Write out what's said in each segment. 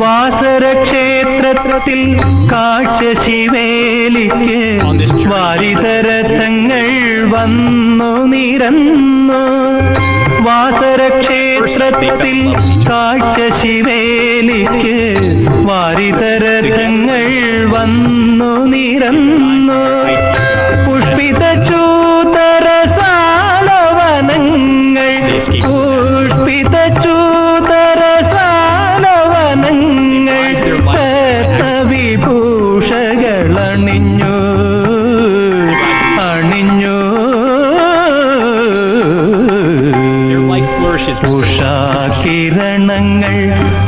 വാസരക്ഷേത്രത്തിൽ കാഴ്ച ശിവേലിക്ക് വാരിതരഥങ്ങൾ വന്നു നിരന്നു. വാസരക്ഷേത്രത്തിൽ കാഴ്ച ശിവേലിക്ക് വാരിതരഥങ്ങൾ വന്നു നിരന്നു. ഉഷാകിരണങ്ങൾ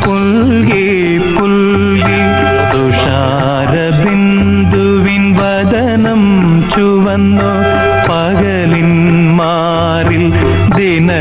പുൽകി പുൽകി തുഷാരബിന്ദുവിൻ വദനം ചുവന്നു പകലിൻ മാറിൽ ദിനകരകരങ്ങൾ